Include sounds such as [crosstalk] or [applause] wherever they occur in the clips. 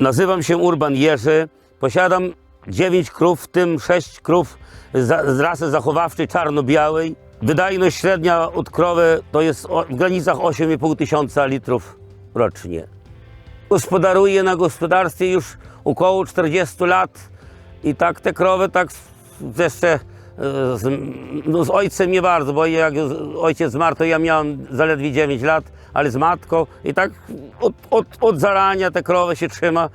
Nazywam się Urban Jerzy. Posiadam 9 krów, w tym 6 krów z rasy zachowawczej czarno-białej. Wydajność średnia od krowy to jest w granicach 8,5 tysiąca litrów rocznie. Gospodaruję na gospodarstwie już około 40 lat i tak te krowy tak jeszcze z, no z ojcem nie bardzo, bo jak ojciec zmarł, to ja miałem zaledwie 9 lat, ale z matką i tak od, od, od zarania te krowy się trzyma.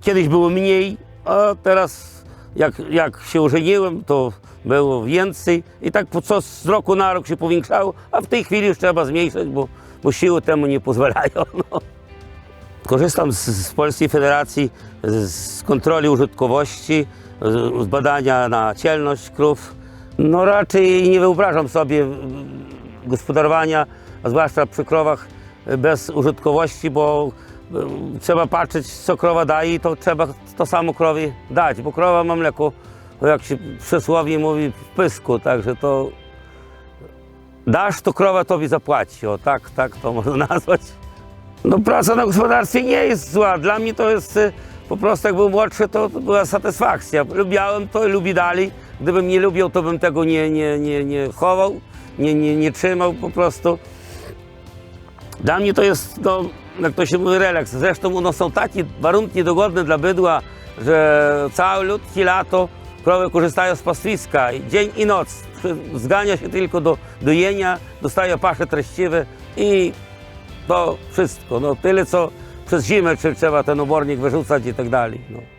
Kiedyś było mniej, a teraz jak, jak się ożeniłem, to było więcej i tak co z roku na rok się powiększało, a w tej chwili już trzeba zmniejszać, bo, bo siły temu nie pozwalają. [laughs] No. Korzystam z, z Polskiej Federacji z, kontroli użytkowości, z badania na cielność krów. No raczej nie wyobrażam sobie gospodarowania, a zwłaszcza przy krowach y, bez użytkowości, bo y, trzeba patrzeć co krowa daje i to trzeba to samo krowie dać, bo krowa ma mleko, jak się przysłowie mówi, w pysku, także to dasz, to krowa tobie zapłaci, o tak, tak to [laughs] można nazwać. No praca na gospodarstwie nie jest zła. Dla mnie to jest y, po prostu jak był młodszy, to była satysfakcja. Lubiałem to i lubię dalej. Gdybym nie lubił, to bym tego nie, nie, nie, nie chował, nie, nie, nie trzymał po prostu. Dla mnie to jest, no, jak to się mówi, relaks. Zresztą no, są takie warunki niedogodne dla bydła, że całe ludzkie lato krowy korzystają z pastwiska dzień i noc. Zgania się tylko do dojenia, dostaje pasze treściwe i to wszystko. No, tyle, co przez zimę czy trzeba ten obornik wyrzucać i tak dalej. No.